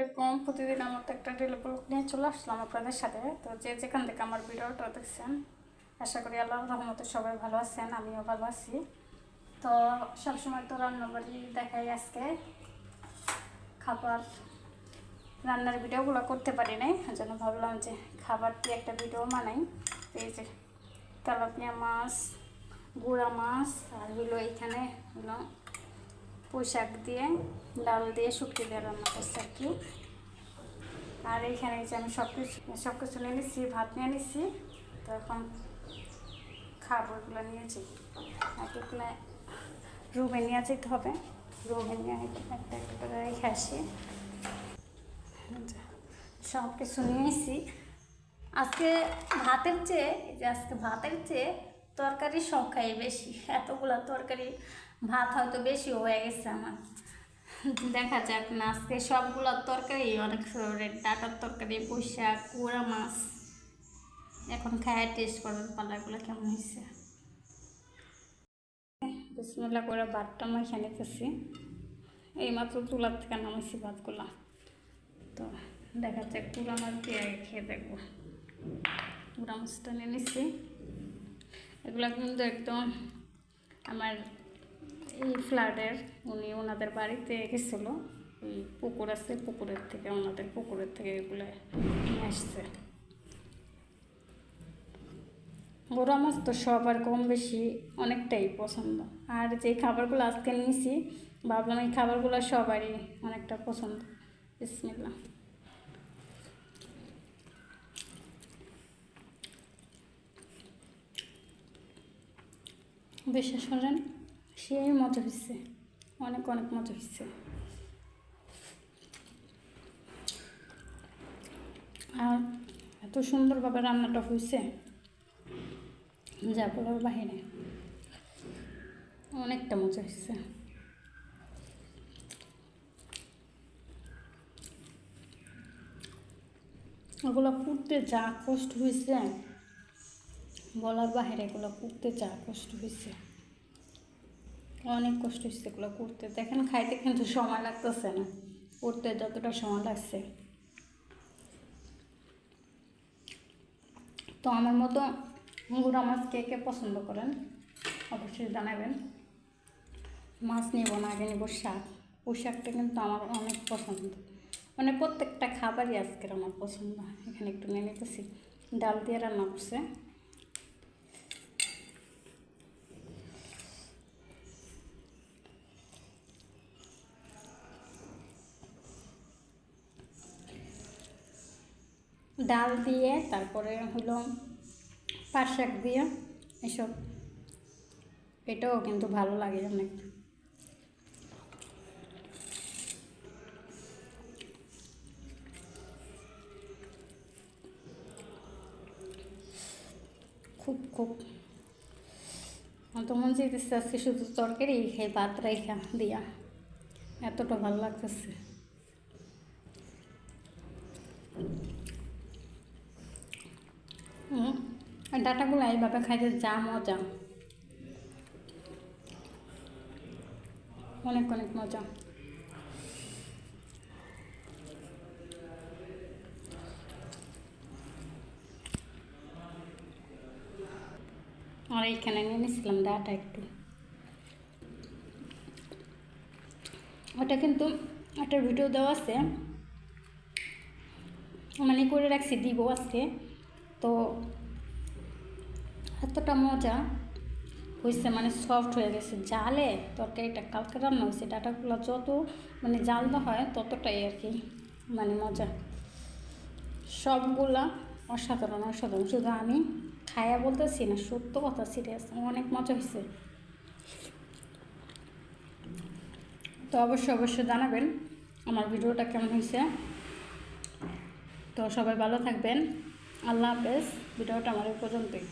এরকম প্রতিদিন আমার তো একটা ডেলি ব্লগ নিয়ে চলে আসলাম আপনাদের সাথে। তো যে যেখান থেকে আমার ভিডিওটা দেখছেন, আশা করি আল্লাহ রহমতে সবাই ভালো আছেন, আমিও ভালো আছি। তো সবসময় তো রান্নাবাড়ি দেখাই আজকে। খাবার, রান্নার ভিডিওগুলো করতে পারি নাই জন্য ভাবলাম যে খাবার দিয়ে একটা ভিডিও বানাই। তো এই যে তেলাপিয়া মাছ, গুঁড়া মাছ, আর হলো এইখানে পোশাক দিয়ে ডাল দিয়ে শুকিয়ে দিয়ে রান্না করছি আর কি। আর এইখানে যে আমি সব কিছু সব কিছু নিয়ে নিচ্ছি ভাত নিয়ে নিচ্ছি তো এখন খাব এগুলো নিয়েছি এক এগুলো রুমে নিয়ে যেতে হবে। রুমে নিয়ে একটা একটা করে রেখে আসি। সব কিছু নিয়ে এসেছি আজকে ভাতের চেয়ে যে আজকে ভাতের চেয়ে তরকারির সংখ্যাই বেশি। এতগুলো তরকারি ভাত হয়তো বেশি হয়ে গেছে আমার। দেখা যাক না, আজকে সবগুলো তরকারি অনেক ফেভারিট ডাটার তরকারি বৈশাখ কুড়া মাছ। এখন খায় টেস্ট করার পালাগুলো কেমন হয়েছে। বিসমুল্লা করে ভাতটা মাখে নিতেছি এইমাত্র তুলার থেকে নামাইছি ভাতগুলা। তো দেখা যাক কুড়া মাছ দিয়ে খেয়ে দেখব। কুড়া মাছটা নিয়ে নিচ্ছি এগুলো কিন্তু একদম আমার এই ফ্ল্যাটের, উনি ওনাদের বাড়িতে গেছিল। ওই পুকুর আছে, পুকুরের থেকে, ওনাদের পুকুরের থেকে এগুলো নিয়ে আসছে। গোড়া মাছ তো সবার কম বেশি, অনেকটাই পছন্দ। আর যে খাবারগুলো আজকে নিয়েছি, ভাবলাম এই খাবারগুলো সবারই অনেকটা পছন্দ। বিসমিল্লা বিশ্বাস করেন, সেই মজা হচ্ছে অনেক অনেক মজা হচ্ছে আর এত সুন্দরভাবে রান্নাটা হয়েছে যা বলার বাহিরে অনেকটা মজা হচ্ছে ওগুলো করতে যা কষ্ট হয়েছে বলার বাহিরে এগুলো করতে যা কষ্ট হয়েছে অনেক কষ্ট হচ্ছে এগুলো করতে। দেখেন খাইতে কিন্তু সময় লাগতেছে না। করতে যতটা সময় লাগছে। তো আমার মতো গুঁড়া মাছ কে কে পছন্দ করেন, অবশ্যই জানাবেন। মাছ নিব না, আগে নিব শাক। ওই শাকটা কিন্তু আমার অনেক পছন্দ। মানে প্রত্যেকটা খাবারই আজকের আমার পছন্দ। এখানে একটু নিয়ে নিতেছি। ডাল দিয়ে রান্না করছে। ডাল দিয়ে, তারপরে হলো পাট শাক দিয়ে, এসব। এটাও কিন্তু ভালো লাগে অনেক। খুব খুব। তো মন চাইতেছে আজকে শুধু তরকারি খাই ভাত রাইখা দিয়া। এতটা ভালো লাগতেছে। ডাটাগুলো এইভাবে খাইতে যা মজা। অনেক অনেক মজা। আর এইখানে নিয়ে নিয়েছিলাম ডাটা একটু। ওটা কিন্তু একটা ভিডিও দেওয়া আছে। মানে করে রাখছি, দিব আজকে। তো এতটা মজা? হয়েছে মানে সফট হয়ে গেছে। জালে তরকারিটা কালকে রান্না হয়েছে ডাটাগুলো যত মানে জাল হয় ততটাই আর কি মানে মজা। সবগুলা অসাধারণ অসাধারণ। শুধু আমি খায়া বলতেছি না, সত্য কথা সিরিয়াস অনেক মজা হয়েছে তো অবশ্যই অবশ্যই জানাবেন আমার ভিডিওটা কেমন হয়েছে তো সবাই ভালো থাকবেন। আল্লাহ হাফেজ। ভিডিওটা আমার পর্যন্তই।